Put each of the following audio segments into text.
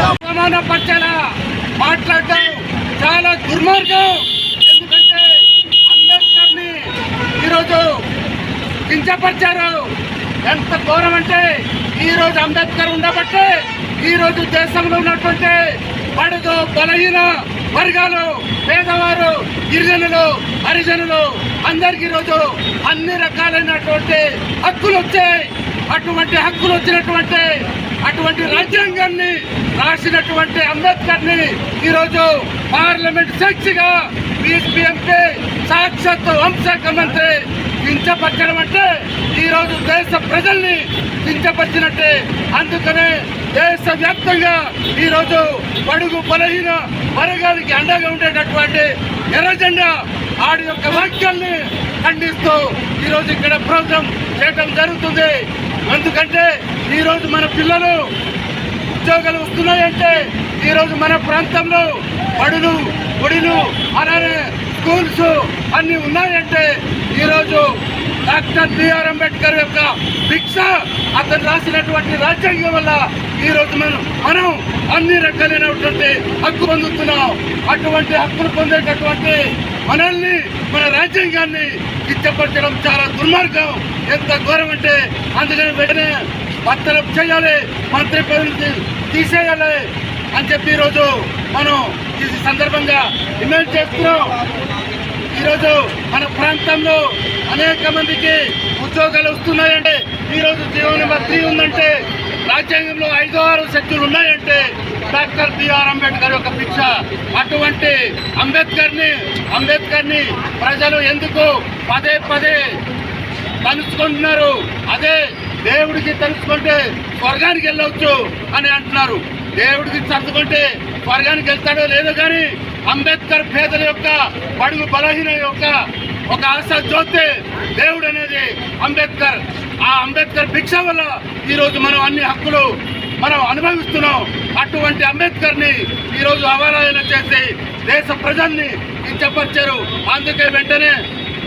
అవమానపరిచేలా మాట్లాడటం చాలా దుర్మార్గం ఎందుకంటే అంబేద్కర్ని ఈరోజు కించపరిచారు. ఎంత ఘోరం అంటే ఈరోజు అంబేద్కర్ ఉండబట్టే ఈరోజు దేశంలో ఉన్నటువంటి బడుగు బలహీన వర్గాలు పేదవారు గిరిజనులు హరిజనులు అందరికీ ఈరోజు అన్ని రకాలైనటువంటి హక్కులు వచ్చాయి అటువంటి హక్కులు వచ్చినటువంటి అటువంటి రాజ్యాంగాన్ని రాసినటువంటి అంబేద్కర్ని ఈరోజు పార్లమెంట్ సాక్షిగా బీఎస్పీఎంపీ సాక్షాత్ హోంశాఖ మంత్రి కించపరచడం అంటే ఈరోజు దేశ ప్రజల్ని కించపరిచినట్టే. అందుకనే దేశ వ్యాప్తంగా ఈరోజు పడుగు బడుగు బలహీన వర్గానికి అండగా ఉండేటటువంటి ఎర్రజెండా ఆడి యొక్క వ్యాఖ్యల్ని ఖండిస్తూ ఈరోజు ఇక్కడ ప్రోగ్రాం చేయడం జరుగుతుంది. ఎందుకంటే ఈరోజు మన పిల్లలు ఉద్యోగాలు వస్తున్నాయంటే ఈరోజు మన ప్రాంతంలో బడులు గుడిలు అలానే స్కూల్స్ అన్నీ ఉన్నాయంటే ఈరోజు డాక్టర్ బిఆర్ అంబేద్కర్ యొక్క భిక్ష అతను రాసినటువంటి రాజ్యాంగం వల్ల ఈ రోజు మనం మనం అన్ని రకాలైనటువంటి హక్కు పొందుతున్నాం. అటువంటి హక్కులు పొందేటటువంటి మనల్ని మన రాజ్యాంగాన్ని ఇచ్చపరచడం చాలా దుర్మార్గం. ఎంత ఘోరం అంటే అందుకని వెంటనే భర్తలు చేయాలి మంత్రి పదవిని తీసేయాలి అని చెప్పి ఈరోజు మనం ఈ సందర్భంగా డిమాండ్ చేస్తున్నాం. ఈరోజు మన ప్రాంతంలో అనేక మందికి ఉద్యోగాలు వస్తున్నాయంటే ఈరోజు జీవన నెంబర్ ఉందంటే రాజ్యాంగంలో ఐదో ఆరు శక్తులు ఉన్నాయంటే డాక్టర్ బిఆర్ అంబేద్కర్ యొక్క భిక్ష అటువంటి అంబేద్కర్ని అంబేద్కర్ని ప్రజలు ఎందుకు పదే పదే తలుచుకుంటున్నారు? అదే దేవుడికి తలుచుకుంటే స్వర్గానికి వెళ్ళవచ్చు అని అంటున్నారు. దేవుడికి తలుచుకుంటే స్వర్గానికి వెళ్తాడో లేదో కానీ అంబేద్కర్ పేదల యొక్క బడుగు బలహీన యొక్క ఒక ఆశ జ్యోతి దేవుడు అనేది అంబేద్కర్. ఆ అంబేద్కర్ భిక్ష వల్ల ఈరోజు మనం అన్ని హక్కులు మనం అనుభవిస్తున్నాం. అటువంటి అంబేద్కర్ని ఈరోజు అవారాధన చేసి దేశ ప్రజల్ని కించపరిచారు. అందుకే వెంటనే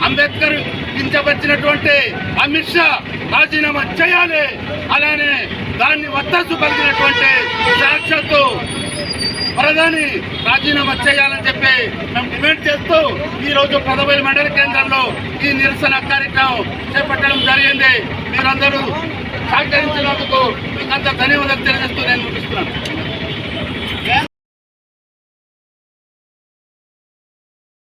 అంబేద్కర్ కించపరిచినటువంటి అమిత్ షా రాజీనామా చేయాలి. అలానే దాన్ని వత్తసు పలికినటువంటి సాక్షాత్తు ప్రధాని రాజీనామా చేయాలని చెప్పి మేము డిమాండ్ చేస్తూ ఈరోజు రోజు పదవైల మండల కేంద్రంలో ఈ నిరసన కార్యక్రమం చేపట్టడం జరిగింది. మీరందరూ సహకరించినందుకు మీకంతా ధన్యవాదాలు తెలియజేస్తూ నేను ముగిస్తున్నాను.